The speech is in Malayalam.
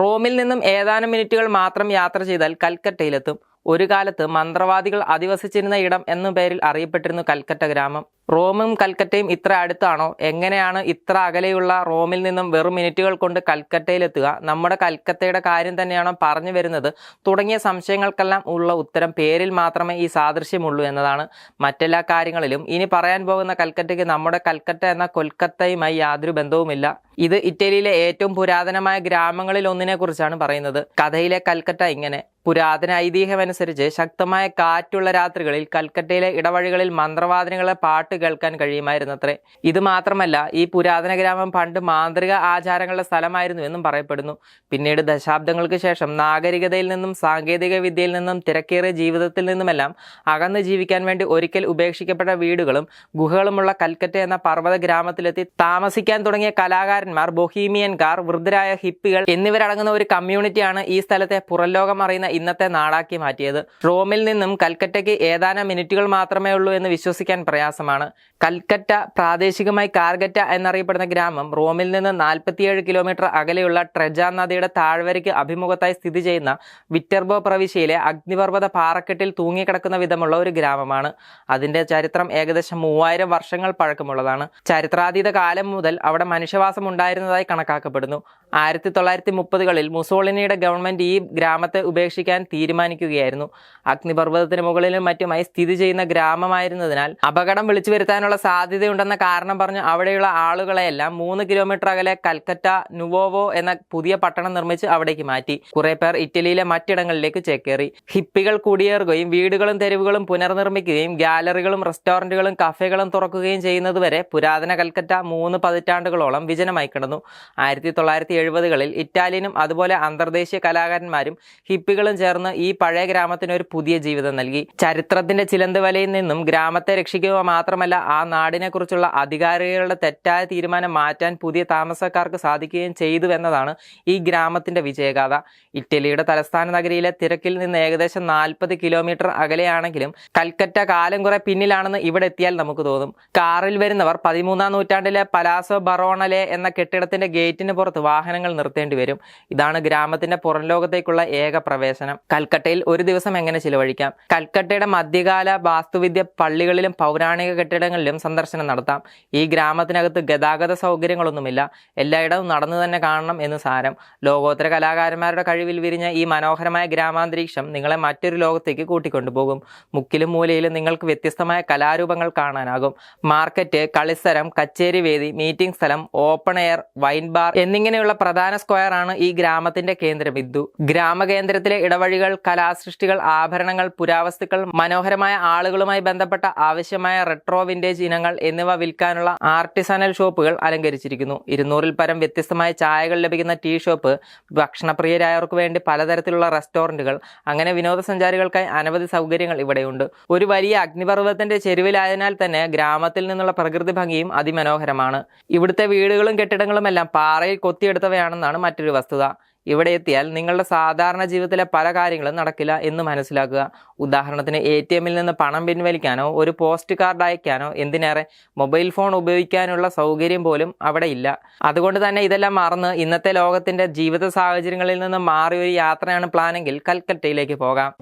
റോമിൽ നിന്നും ഏതാനും മിനിറ്റുകൾ മാത്രം യാത്ര ചെയ്താൽ കൽക്കട്ടയിലെത്തും. ഒരു കാലത്ത് മന്ത്രവാദികൾ അധിവസിച്ചിരുന്ന ഇടം എന്ന പേരിൽ അറിയപ്പെട്ടിരുന്നു കൽക്കട്ട ഗ്രാമം. റോമും കൽക്കട്ടയും ഇത്ര അടുത്താണോ? എങ്ങനെയാണ് ഇത്ര അകലെയുള്ള റോമിൽ നിന്നും വെറും മിനിറ്റുകൾ കൊണ്ട് കൽക്കട്ടയിലെത്തുക? നമ്മുടെ കൽക്കത്തയുടെ കാര്യം തന്നെയാണോ പറഞ്ഞു വരുന്നത്? തുടങ്ങിയ സംശയങ്ങൾക്കെല്ലാം ഉള്ള ഉത്തരം പേരിൽ മാത്രമേ ഈ സാദൃശ്യമുള്ളൂ എന്നതാണ് മറ്റെല്ലാ കാര്യങ്ങളിലും. ഇനി പറയാൻ പോകുന്ന കൽക്കട്ടയ്ക്ക് നമ്മുടെ കൽക്കട്ട എന്ന കൊൽക്കത്തയുമായി യാതൊരു ബന്ധവുമില്ല. ഇത് ഇറ്റലിയിലെ ഏറ്റവും പുരാതനമായ ഗ്രാമങ്ങളിൽ ഒന്നിനെ കുറിച്ചാണ് പറയുന്നത്. കഥയിലെ കൽക്കട്ട ഇങ്ങനെ. പുരാതന ഐതിഹ്യമനുസരിച്ച് ശക്തമായ കാറ്റുള്ള രാത്രികളിൽ കൽക്കട്ടയിലെ ഇടവഴികളിൽ മന്ത്രവാദിനികളെ പാട്ട് കേൾക്കാൻ കഴിയുമായിരുന്നത്രേ. ഇത് മാത്രമല്ല ഈ പുരാതന ഗ്രാമം പണ്ട് മാന്ത്രിക ആചാരങ്ങളുടെ സ്ഥലമായിരുന്നു എന്നും പറയപ്പെടുന്നു. പിന്നീട് ദശാബ്ദങ്ങൾക്ക് ശേഷം നാഗരികതയിൽ നിന്നും സാങ്കേതിക വിദ്യയിൽ നിന്നും തിരക്കേറിയ ജീവിതത്തിൽ നിന്നുമെല്ലാം അകന്ന് ജീവിക്കാൻ വേണ്ടി ഒരിക്കൽ ഉപേക്ഷിക്കപ്പെട്ട വീടുകളും ഗുഹകളുമുള്ള കൽക്കറ്റ എന്ന പർവത ഗ്രാമത്തിലെത്തി താമസിക്കാൻ തുടങ്ങിയ കലാകാരന്മാർ ബൊഹീമിയൻകാർ വൃദ്ധരായ ഹിപ്പികൾ എന്നിവരടങ്ങുന്ന ഒരു കമ്മ്യൂണിറ്റിയാണ് ഈ സ്ഥലത്തെ പുറംലോകം അറിയുന്ന ഇന്നത്തെ നാടാക്കി മാറ്റിയത്. റോമിൽ നിന്നും കൽക്കറ്റയ്ക്ക് ഏതാനും മിനിറ്റുകൾ മാത്രമേ ഉള്ളൂ എന്ന് വിശ്വസിക്കാൻ പ്രയാസമാണ്. കൽക്കറ്റ പ്രാദേശികമായി കാർഗറ്റ എന്നറിയപ്പെടുന്ന ഗ്രാമം റോമിൽ നിന്ന് നാൽപ്പത്തിയേഴ് കിലോമീറ്റർ അകലെയുള്ള ട്രെജ നദിയുടെ താഴ്വരയ്ക്ക് അഭിമുഖത്തായി സ്ഥിതി ചെയ്യുന്ന വിറ്റർബോ പ്രവിശ്യയിലെ അഗ്നിപർവത പാറക്കെട്ടിൽ തൂങ്ങിക്കിടക്കുന്ന വിധമുള്ള ഒരു ഗ്രാമമാണ്. അതിന്റെ ചരിത്രം ഏകദേശം മൂവായിരം വർഷങ്ങൾ പഴക്കമുള്ളതാണ്. ചരിത്രാതീത കാലം മുതൽ അവിടെ മനുഷ്യവാസം ഉണ്ടായിരുന്നതായി കണക്കാക്കപ്പെടുന്നു. ആയിരത്തി തൊള്ളായിരത്തി മുപ്പതുകളിൽ മുസോളിനിയുടെ ഗവൺമെന്റ് ഈ ഗ്രാമത്തെ ഉപേക്ഷിക്കാൻ തീരുമാനിക്കുകയായിരുന്നു. അഗ്നിപർവതത്തിന് മുകളിലും മറ്റുമായി സ്ഥിതി ചെയ്യുന്ന ഗ്രാമമായിരുന്നതിനാൽ അപകടം വിളിച്ചു വരുത്താനുള്ള സാധ്യതയുണ്ടെന്ന കാരണം പറഞ്ഞ് അവിടെയുള്ള ആളുകളെയെല്ലാം മൂന്ന് കിലോമീറ്റർ അകലെ കൽക്കറ്റ നുവോവോ എന്ന പുതിയ പട്ടണം നിർമ്മിച്ച് അവിടേക്ക് മാറ്റി. കുറെ പേർ ഇറ്റലിയിലെ മറ്റിടങ്ങളിലേക്ക് ചേക്കേറി. ഹിപ്പികൾ കുടിയേറുകയും വീടുകളും തെരുവുകളും പുനർനിർമ്മിക്കുകയും ഗാലറികളും റെസ്റ്റോറന്റുകളും കഫേകളും തുറക്കുകയും ചെയ്യുന്നതുവരെ പുരാതന കൽക്കറ്റ മൂന്ന് പതിറ്റാണ്ടുകളോളം വിജനമായി കിടന്നു. ആയിരത്തി തൊള്ളായിരത്തി എഴുപതുകളിൽ ഇറ്റാലിയനും അതുപോലെ അന്തർദേശീയ കലാകാരന്മാരും ഹിപ്പികളും ചേർന്ന് ഈ പഴയ ഗ്രാമത്തിന് ഒരു പുതിയ ജീവിതം നൽകി. ചരിത്രത്തിന്റെ ചിലന്ത് വലയിൽ നിന്നും ഗ്രാമത്തെ രക്ഷിക്കുക മാത്രമല്ല ആ നാടിനെ കുറിച്ചുള്ള അധികാരികളുടെ തെറ്റായ തീരുമാനം മാറ്റാൻ പുതിയ താമസക്കാർക്ക് സാധിക്കുകയും ചെയ്തു എന്നതാണ് ഈ ഗ്രാമത്തിന്റെ വിജയഗാഥ. ഇറ്റലിയുടെ തലസ്ഥാന നഗരിയിലെ തിരക്കിൽ നിന്ന് ഏകദേശം നാൽപ്പത് കിലോമീറ്റർ അകലെയാണെങ്കിലും കൽക്കറ്റ കാലം കുറെ പിന്നിലാണെന്ന് ഇവിടെ എത്തിയാൽ നമുക്ക് തോന്നും. കാറിൽ വരുന്നവർ പതിമൂന്നാം നൂറ്റാണ്ടിലെ പലാസോ ബറോണലെ എന്ന കെട്ടിടത്തിന്റെ ഗേറ്റിന് പുറത്ത് വാഹനങ്ങൾ നിർത്തേണ്ടി വരും. ഇതാണ് ഗ്രാമത്തിന്റെ പുറം ലോകത്തേക്കുള്ള ഏക പ്രവേശനം. കൽക്കട്ടയിൽ ഒരു ദിവസം എങ്ങനെ ചിലവഴിക്കാം? കൽക്കട്ടയുടെ മധ്യകാല വാസ്തുവിദ്യ പള്ളികളിലും പൗരാണിക കെട്ടിടങ്ങളിലും സന്ദർശനം നടത്താം. ഈ ഗ്രാമത്തിനകത്ത് ഗതാഗത സൗകര്യങ്ങളൊന്നുമില്ല. എല്ലായിടവും നടന്നു തന്നെ കാണണം എന്ന് സാരം. ലോകോത്തര കലാകാരന്മാരുടെ കഴിവിൽ വിരിഞ്ഞ ഈ മനോഹരമായ ഗ്രാമാന്തരീക്ഷം നിങ്ങളെ മറ്റൊരു ലോകത്തേക്ക് കൂട്ടിക്കൊണ്ടുപോകും. മുക്കിലും മൂലയിലും നിങ്ങൾക്ക് വ്യത്യസ്തമായ കലാരൂപങ്ങൾ കാണാനാകും. മാർക്കറ്റ് കളിസ്ഥലം കച്ചേരി വേദി മീറ്റിംഗ് സ്ഥലം ഓപ്പൺ എയർ വൈൻ ബാർ എന്നിങ്ങനെയുള്ള പ്രധാന സ്ക്വയറാണ് ഈ ഗ്രാമത്തിന്റെ കേന്ദ്രബിന്ദു ഗ്രാമകേന്ദ്രത്തിലെ ഇടവഴികൾ കലാസൃഷ്ടികൾ ആഭരണങ്ങൾ പുരാവസ്തുക്കൾ മനോഹരമായ ആളുകളുമായി ബന്ധപ്പെട്ട ആവശ്യമായ റെട്രോ വിന്റേജ് ഇനങ്ങൾ എന്നിവ വിൽക്കാനുള്ള ആർട്ടിസണൽ ഷോപ്പുകൾ അലങ്കരിച്ചിരിക്കുന്നു. ഇരുന്നൂറിൽ പരം വ്യത്യസ്തമായ ചായകൾ ലഭിക്കുന്ന ടീ ഷോപ്പ് ഭക്ഷണപ്രിയരായവർക്ക് വേണ്ടി പലതരത്തിലുള്ള റെസ്റ്റോറന്റുകൾ അങ്ങനെ വിനോദസഞ്ചാരികൾക്കായി അനവധി സൗകര്യങ്ങൾ ഇവിടെയുണ്ട്. ഒരു വലിയ അഗ്നിപർവതത്തിന്റെ ചെരുവിലായതിനാൽ തന്നെ ഗ്രാമത്തിൽ നിന്നുള്ള പ്രകൃതി ഭംഗിയും അതിമനോഹരമാണ്. ഇവിടുത്തെ വീടുകളും കെട്ടിടങ്ങളും എല്ലാം പാറയിൽ കൊത്തിയെടുത്തവയാണെന്നാണ് മറ്റൊരു വസ്തുത. ഇവിടെ എത്തിയാൽ നിങ്ങളുടെ സാധാരണ ജീവിതത്തിലെ പല കാര്യങ്ങളും നടക്കില്ല എന്ന് മനസ്സിലാക്കുക. ഉദാഹരണത്തിന് എ ടി എമ്മിൽ നിന്ന് പണം പിൻവലിക്കാനോ ഒരു പോസ്റ്റ് കാർഡ് അയക്കാനോ എന്തിനേറെ മൊബൈൽ ഫോൺ ഉപയോഗിക്കാനുള്ള സൗകര്യം പോലും അവിടെ ഇല്ല. അതുകൊണ്ട് തന്നെ ഇതെല്ലാം മറന്ന് ഇന്നത്തെ ലോകത്തിന്റെ ജീവിത സാഹചര്യങ്ങളിൽ നിന്ന് മാറി ഒരു യാത്രയാണ് പ്ലാനെങ്കിൽ കൽക്കട്ടയിലേക്ക് പോകാം.